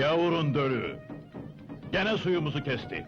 Gavurun dölü. Gene suyumuzu kesti.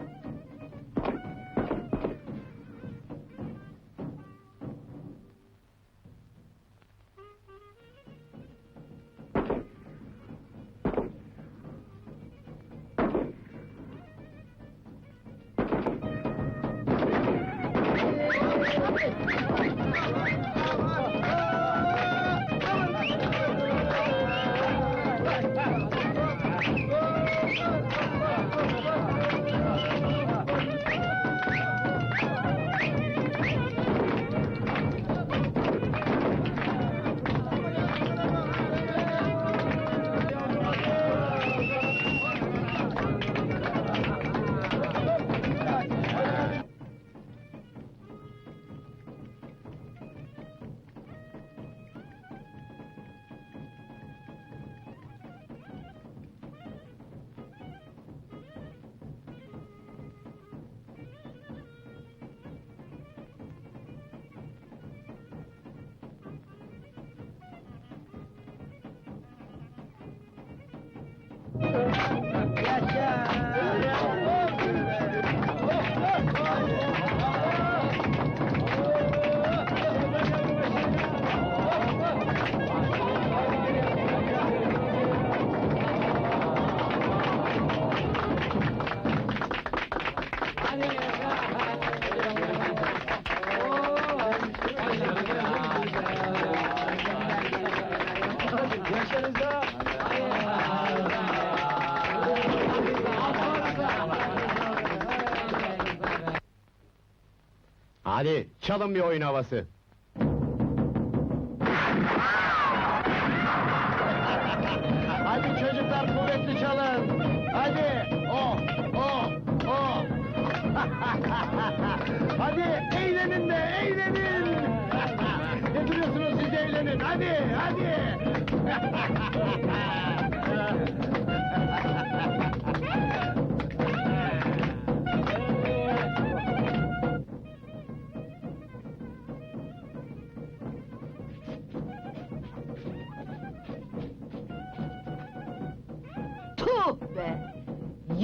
Hadi çalın bir oyun havası.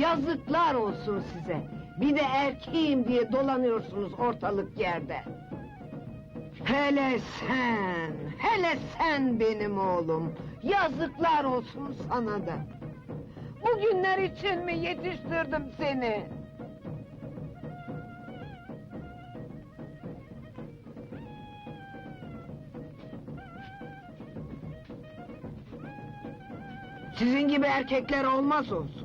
Yazıklar olsun size! Bir de erkeğim diye dolanıyorsunuz ortalık yerde. Hele sen, hele sen benim oğlum! Yazıklar olsun sana da! Bugünler için mi yetiştirdim seni? Sizin gibi erkekler olmaz olsun.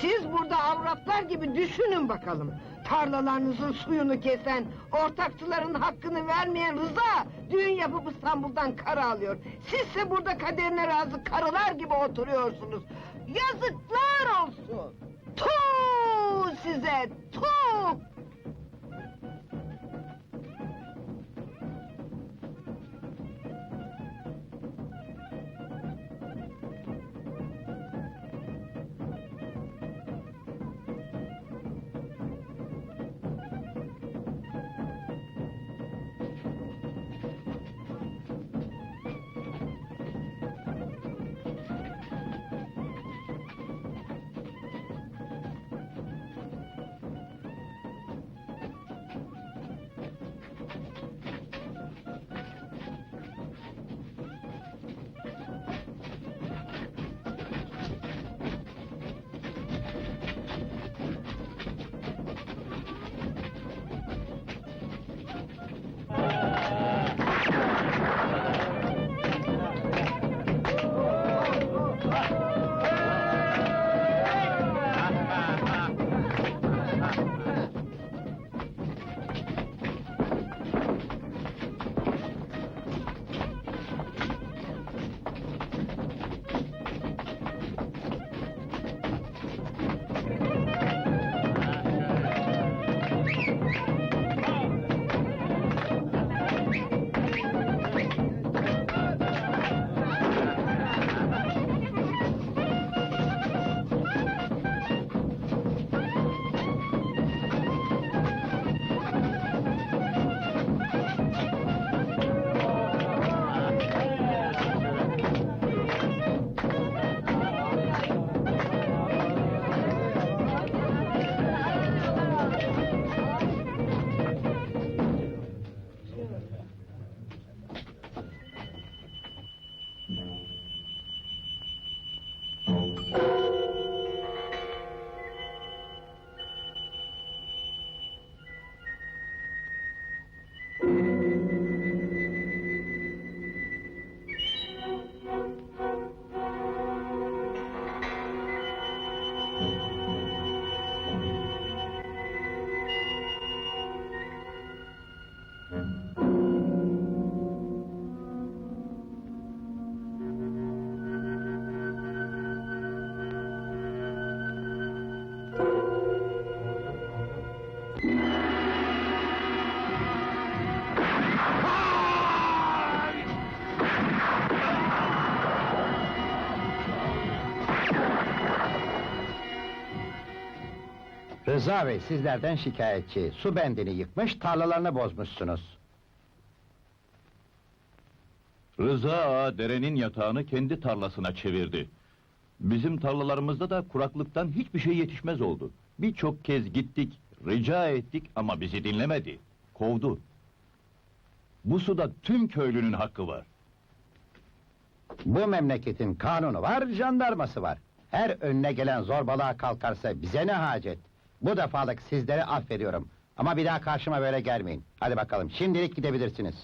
Siz burada avratlar gibi düşünün bakalım. Tarlalarınızın suyunu kesen, ortakçıların hakkını vermeyen Rıza... ...düğün yapıp İstanbul'dan kara alıyor. Sizse burada kaderine razı karılar gibi oturuyorsunuz. Yazıklar olsun! Tuh size, tuh! Rıza Bey sizlerden şikayetçi. Su bendini yıkmış, tarlalarını bozmuşsunuz. Rıza Ağa derenin yatağını kendi tarlasına çevirdi. Bizim tarlalarımızda da kuraklıktan hiçbir şey yetişmez oldu. Birçok kez gittik, rica ettik ama bizi dinlemedi. Kovdu. Bu suda tüm köylünün hakkı var. Bu memleketin kanunu var, jandarması var. Her önüne gelen zorbalığa kalkarsa bize ne hacet? Bu defalık sizleri affediyorum. Ama bir daha karşıma böyle gelmeyin. Hadi bakalım, şimdilik gidebilirsiniz.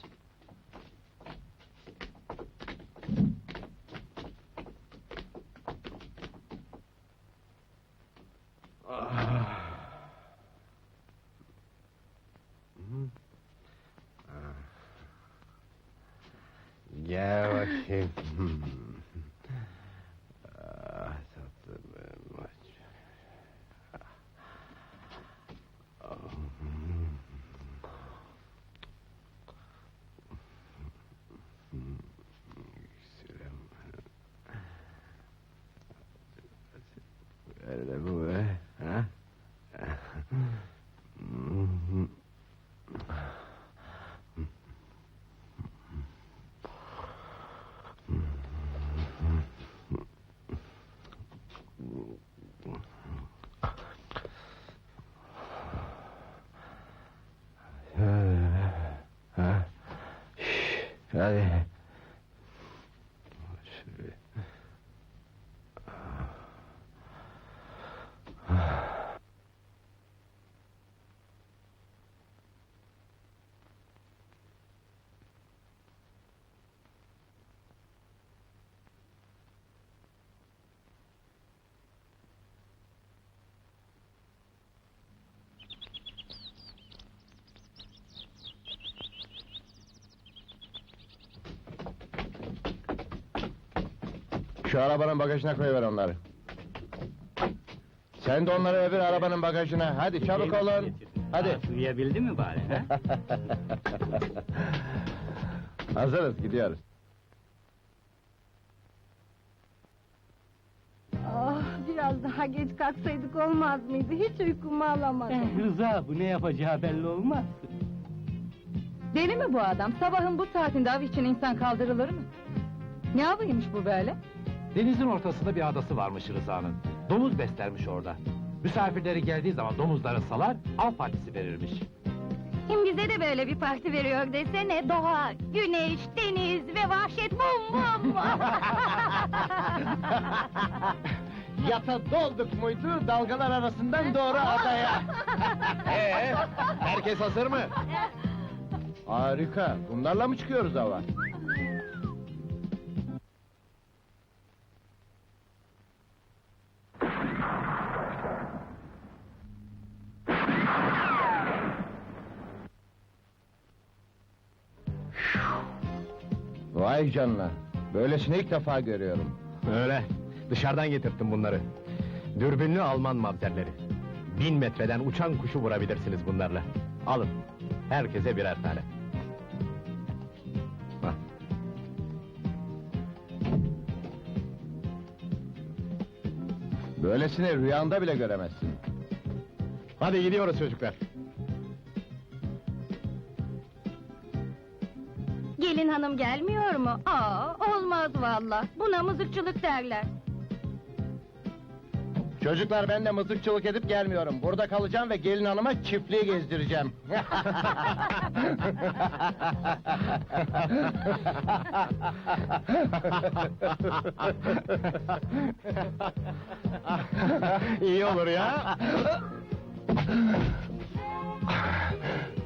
¿sabes? Şu arabanın bagajına koyuver onları. Sen de onları öbür arabanın bagajına. Hadi çabuk olun. Hadi. Uyuyabildi mi bari? ha? Hazırız gidiyoruz. Ah, biraz daha geç kalksaydık olmaz mıydı? Hiç uykumu alamadım. Eh, Rıza bu ne yapacağı belli olmaz. Deli mi bu adam? Sabahın bu saatinde av için insan kaldırılır mı? Ne avıymış bu böyle? Denizin ortasında bir adası varmış Rıza'nın. Domuz beslermiş orada. Misafirleri geldiği zaman domuzları salar, av partisi verirmiş. Kim bize de böyle bir parti veriyor desene. Doğa, güneş, deniz ve vahşet bum bum. Yata dolduk muydu dalgalar arasından doğru adaya. Ee, herkes hazır mı? Harika. Bunlarla mı çıkıyoruz hava? Vay canına. Böylesini ilk defa görüyorum. Öyle, dışarıdan getirttim bunları. Dürbünlü Alman mavzerleri. Bin metreden uçan kuşu vurabilirsiniz bunlarla. Alın, herkese birer tane. Hah. Böylesini rüyanda bile göremezsin. Hadi gidiyoruz çocuklar. Hanım gelmiyor mu? Aa, olmaz valla. Buna mızıkçılık derler. Çocuklar ben de mızıkçılık edip gelmiyorum. Burada kalacağım ve gelin hanıma çiftliği gezdireceğim. İyi olur ya.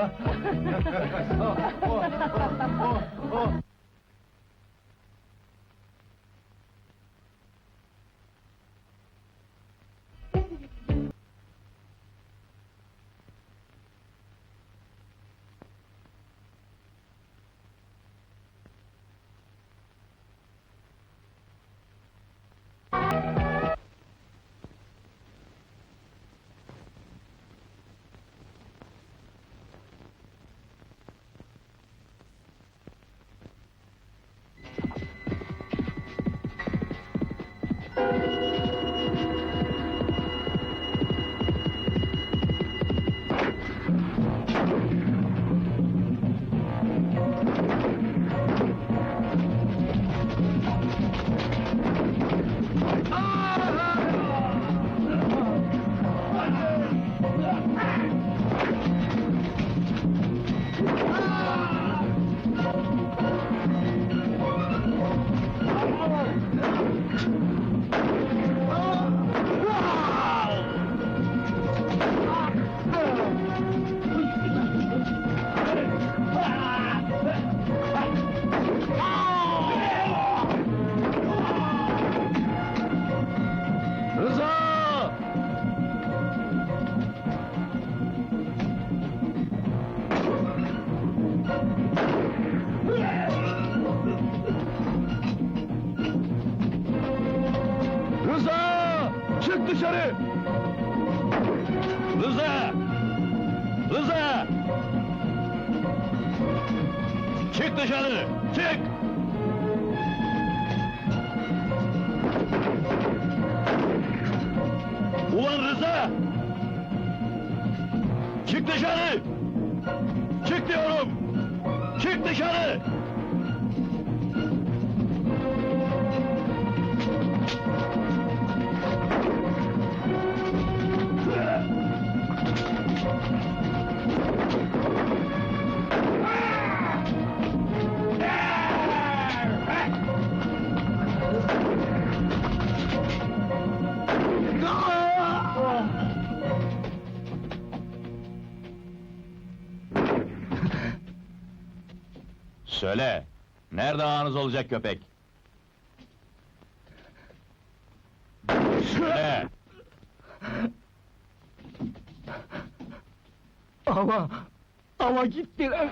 Rıza! Rıza! Çık dışarı! Çık diyorum! Çık dışarı! Söyle, nerede ağanız olacak köpek? Söyle! Ama, ama gittiler.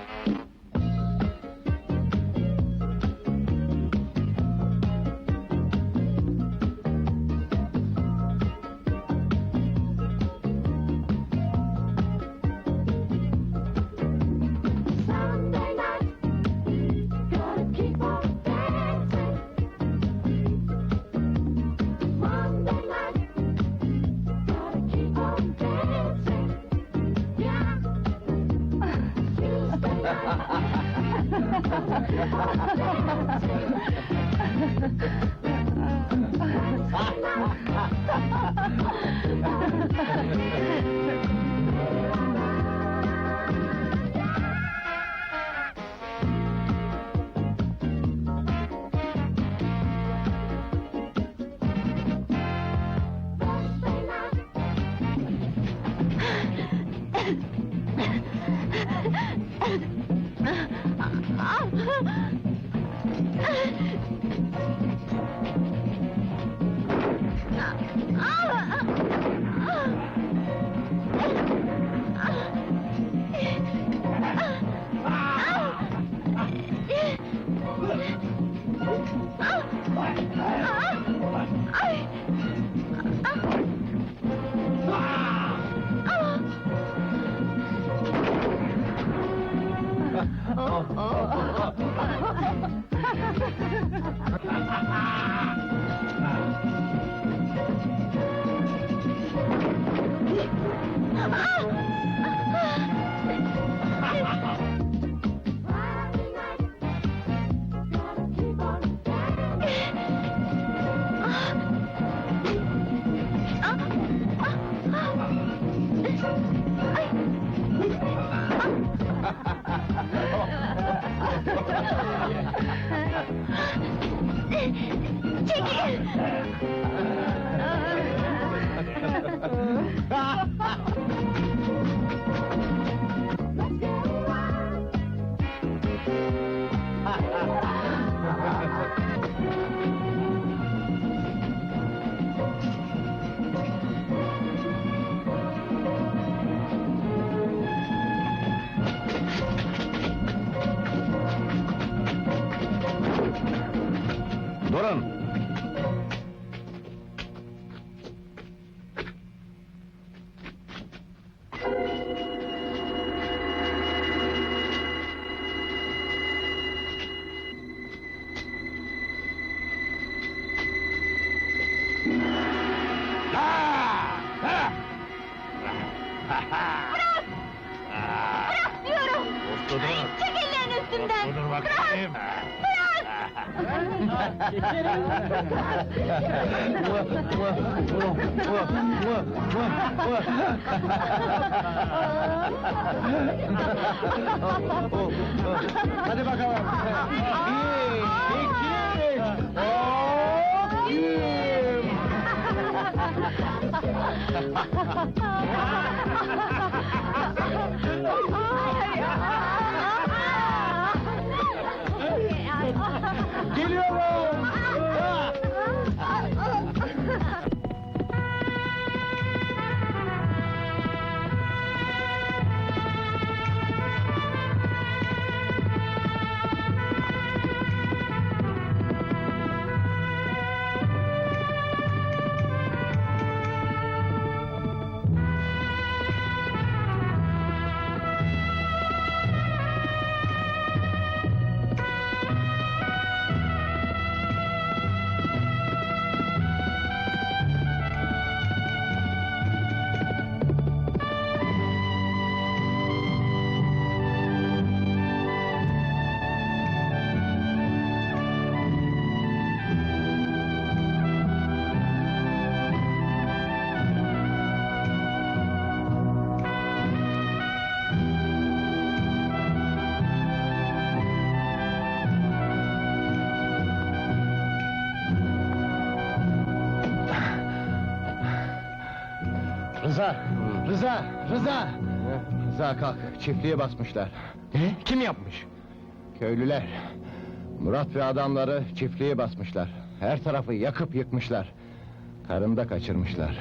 Bakayım. Hadi bakalım! Bir, iki, üç! Hop! Yürü! Rıza! Rıza! Rıza! Rıza kalk, çiftliğe basmışlar. Ne? Kim yapmış? Köylüler. Murat ve adamları çiftliğe basmışlar. Her tarafı yakıp yıkmışlar. Karını da kaçırmışlar.